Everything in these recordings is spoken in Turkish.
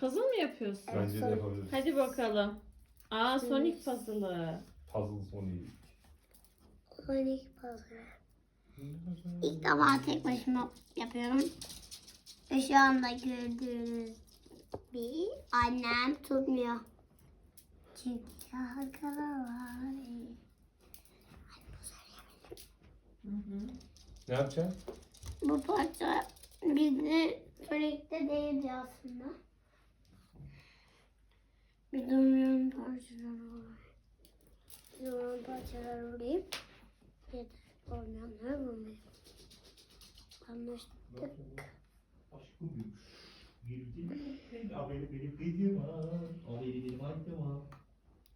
Puzzle mı yapıyorsun? Evet. Bence de yapabiliriz. Hadi bakalım. Aa Sonic puzzle'ı. Puzzle Sonic. Sonic puzzle. İlk defa tek başıma yapıyorum. Ve şu anda gördüğünüz bir annem tutmuyor. Çünkü halkalar var. Hı hı. Ne yapacaksın? Bu parça bizi Sonic'te değildi aslında. Bir dönüyorum parçaları olayım. Dönüyorum parçaları olayım. Yeter. Olmayanlar bulmayayım. Anlaştık. Aşkım büyümüş. Geldim. Abone benim kıydım. Abone benim annem ha.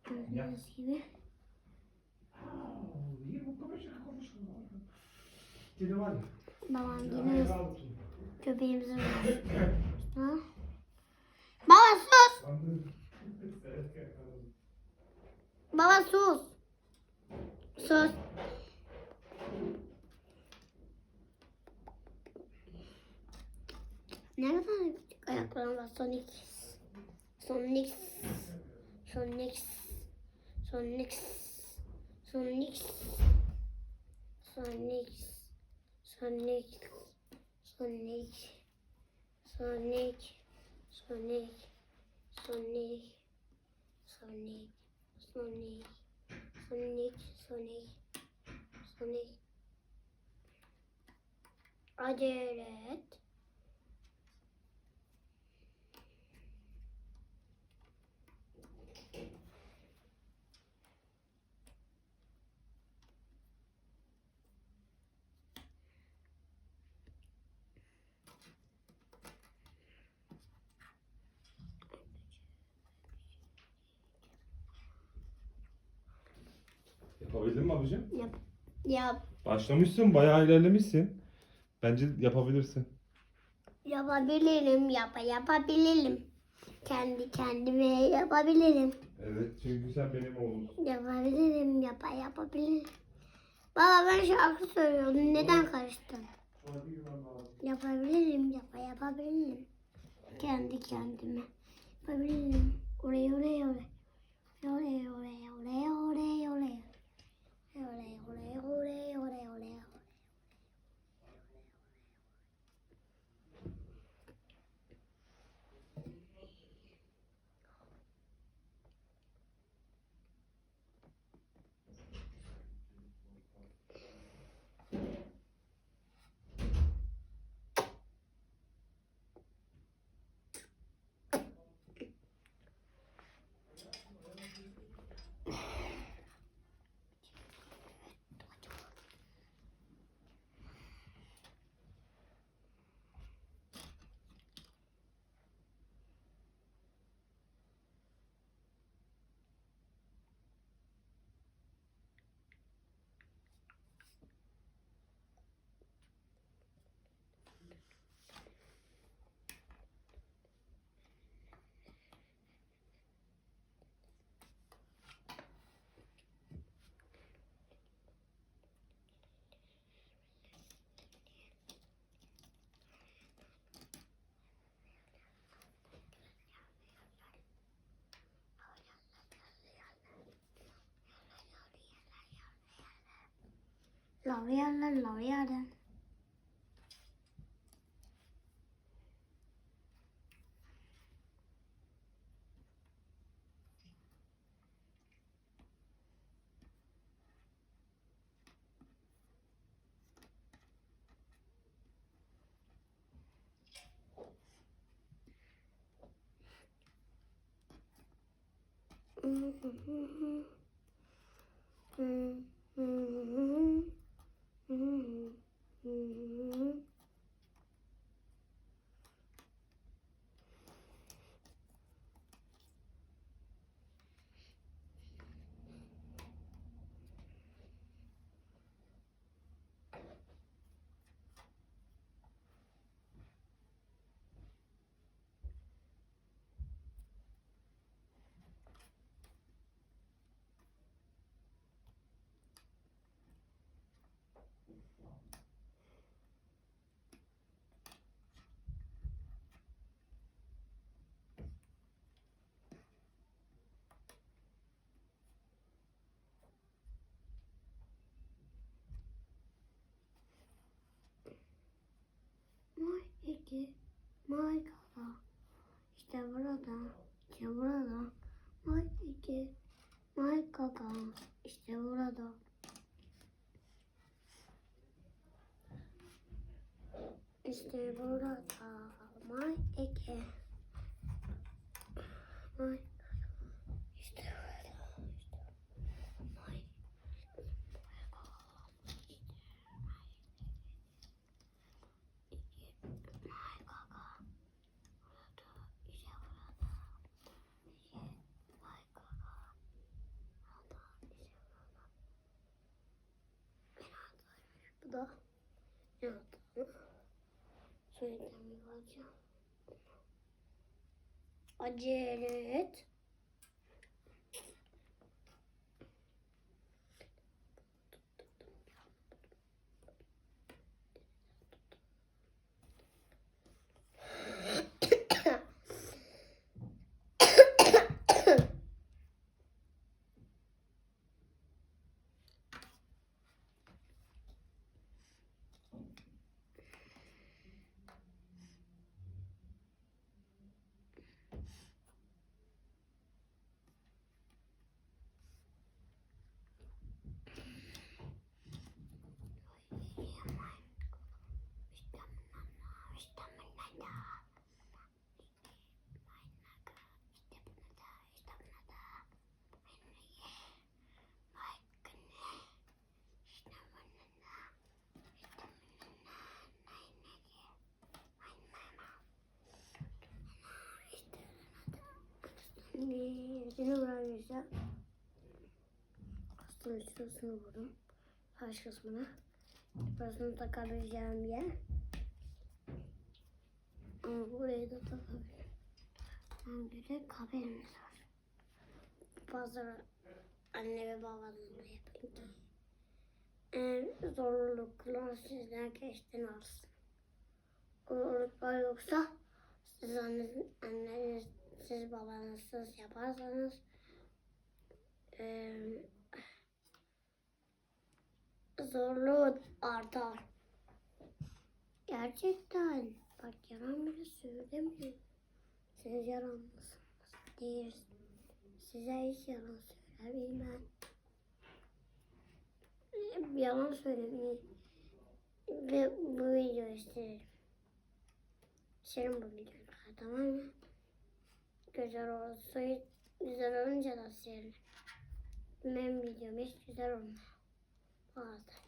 Gördüğünüz gibi. Niye bu kadar şaka konuşmuyor? Dili var ya. Babam yine köpeğimizin var. ha? Baba sus! Baba sus! Sus! Ne kadar küçük ayaklarım var Sonic. Sonic. Sonic. Sonic. Sonic. Sonic. Sonic. Sonic. Sonic. Sonic. Sonic. Sonic. Sonic. Sonic. Sonic. Sonic. Acele et. Yapabildin mi abicim? Yap. Yap. Başlamışsın, bayağı ilerlemişsin. Bence yapabilirsin. Yapabilirim. Yap yapabilirim. Kendi kendime yapabilirim. Evet, çünkü sen benim oğlumsun. Yapabilirim. Yap yapabilirim. Baba ben şarkı söylüyordum. Neden karıştın? Yapabilirim. Yap yapabilirim. Kendi kendime. Yapabilirim. Oraya oraya. Oraya oraya oraya oraya oraya. Oraya 老亮的，老亮的。嗯哼哼哼，嗯嗯哼。嗯嗯嗯。Mayka'da. İşte burada. İşte burada. Mayka'da. Mayka'da. İşte burada. İşte burada. Mayka'da. Mayka'da. oldu? Ne oldu? Söylemek hocam. Acele et. Şimdi beni vuran yüzden hastanın şurasını vurdum. Karşı kısmına. Burasını takabileceğim yer. Ama burayı da takabilirim. Ben bir de kabelimiz var. Bazı anne ve babanın da yapayım ki. En zorluklar sizden geçten alsın. Zorluklar yoksa siz annenizden siz babanızsız yaparsanız eee zorluğu artar. Gerçekten. Bak yalan bile söylemiyor. Siz yalan mısınız? Değilsiniz. Size hiç yalan söylemeyeyim ben. Yalan söylemeyi ve bu videoyu isterim. Senin bu videoyu tamam mı? Güzel olsa güzel olunca da senin. Benim videom hiç güzel olmuyor. Bazen.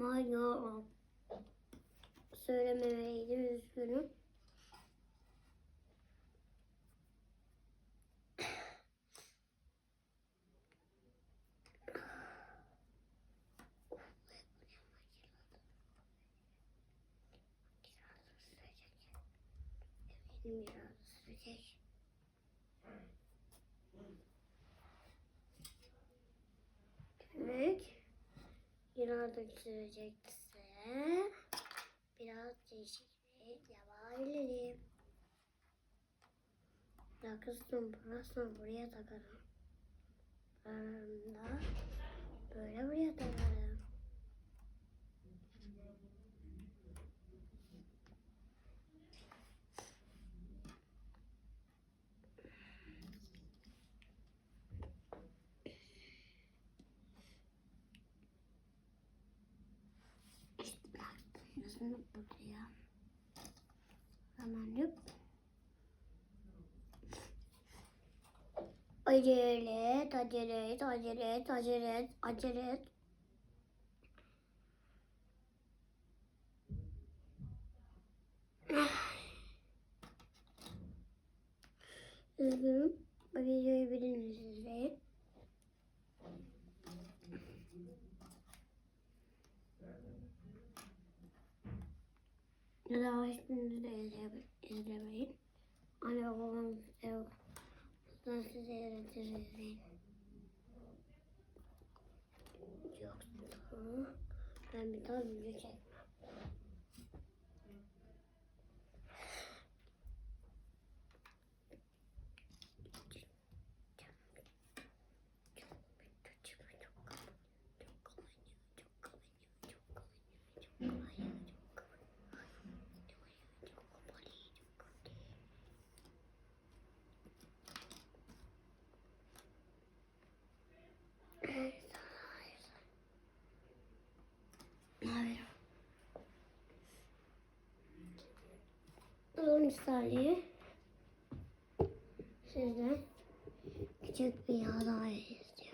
Mayo söylememeydi üzgünüm. Biraz sürecek. İleride sürecekse biraz değişiklik yapabilirim. Ya kızım burasını buraya takarım. Aralarında böyle buraya takarım. Şunu buraya. Hemen yap. Acele et, acele et, acele et, acele et, acele et. Üzgünüm. Bu Hiçbiriniz de izle- izlemeyin. Anne babam yok. Ben size öğretir izleyin. Yoksa ben bir daha video çekmem. Saniye. Sizden küçük bir hata